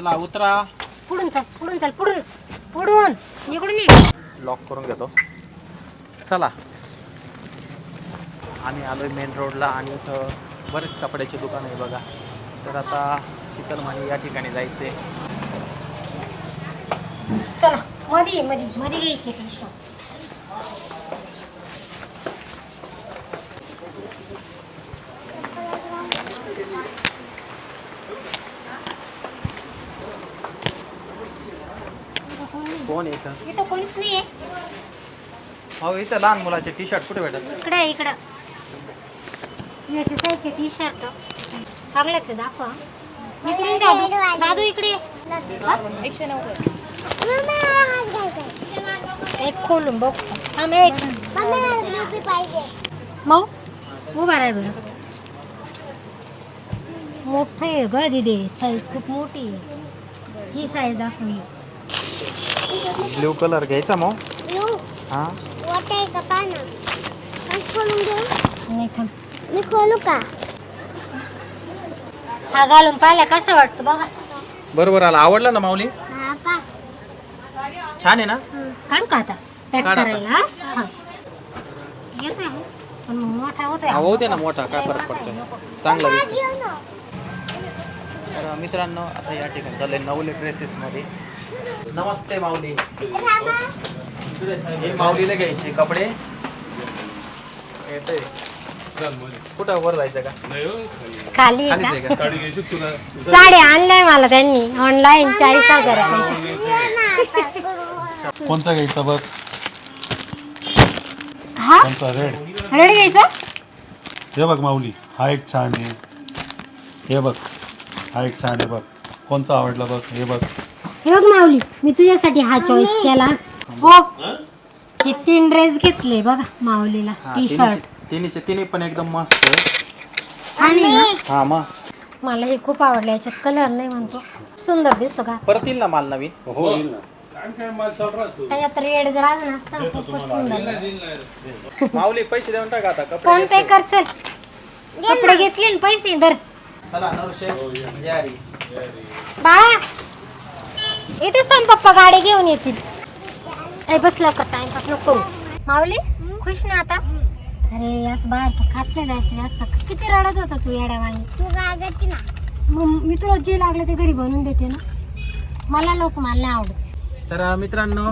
चला उतरा. पुढून चल पुढून चल पुढून पुढून. इकडून ये. लॉक करून घेतो. चला. आम्ही आलोय मेन रोडला आणि इथं बरेच कपड्याचे दुकान आहे बघा. तर आता शीतलमानी या ठिकाणी जायचे. चला मध्ये मध्ये मध्ये घ्यायची टी कोण आहे इथं? इथं कोणीच नाही आहे हो इथं लहान मुलाचे टी शर्ट कुठे भेटत? इकडं आहे, इकडं. याचे साईजचे टी शर्ट चांगल्याच आहे दाखवा. इकडे ये दादू दादू इकडे ये. एक खोलून बघ. थांब एक. मऊ. उभा राह बरं. मोठं आहे ग दिदे. साईज खूप मोठी आहे. ही साईज दाखव ही ब्ल्यू कलर घ्यायचा मग. हा. नाही थांब. मी खोलू का? हा घालून पाहिला कसा वाटतो बघा. बरोबर आला. आवडला ना माऊली? हा का छान आहे ना? काढू का आता? पॅक काढ आता. करायला हा? थांब. येतोय हा. पण मग मोठा होतोय. होऊ दे ना मोठा. काय फरक पडतो चांगला दिसतो घेऊ ना तर मित्रांनो आता या ठिकाणी चाललंय नवले ड्रेसेस मध्ये. नमस्ते माऊली. हे माऊलीला घ्यायचे कपडे. येतोय कुठं वर जायचं का? खाली खालीच आहे आहे का? का साड्या आणल्याय मला त्यांनी. ऑनलाईन चाळीस हजार रुपयाच्या करू. कोणचा घ्यायचा बघ? हा? रेड रेडी घ्यायचं? हे बघ माऊली हा एक छान आहे. हे बघ हा एक छान आहे बघ. कोणचा आवडला बघ? हे बघ. हे बघ माऊली मी तुझ्यासाठी हा चॉईस केला. हो. हे? तीन ड्रेस घेतले बघा माऊलीला. हा, टी शर्ट तिन्हीचे तिन्ही पण एकदम मस्त. छान आहे ना? हा मग मला हे खूप आवडलं याच्यात कलर नाही म्हणतो. सुंदर दिसतो का? परत येईल ना माल नवीन? हो येईल ना. त्याच्यात रेड जर अजून असतं ना, खूपच सुंदर माऊली पैसे देऊन टाका आता कपडे फोन पे. कर चल. कपडे घेतले ना पैसे दर चला नऊशे जारी बाळा इथेच थांब पप्पा गाडी घेऊन येतील. ए बस लवकर टाइमपास नको. करू माऊली खुश ना आता? अरे असं बाहेरचं खात नाही जायचं जास्त. किती रडत होता तू येड्यावानी तू गागती ना. मग मी तुला जे लागलं ते घरी बनवून देते ना. मला लोक मला आवडत. तर मित्रांनो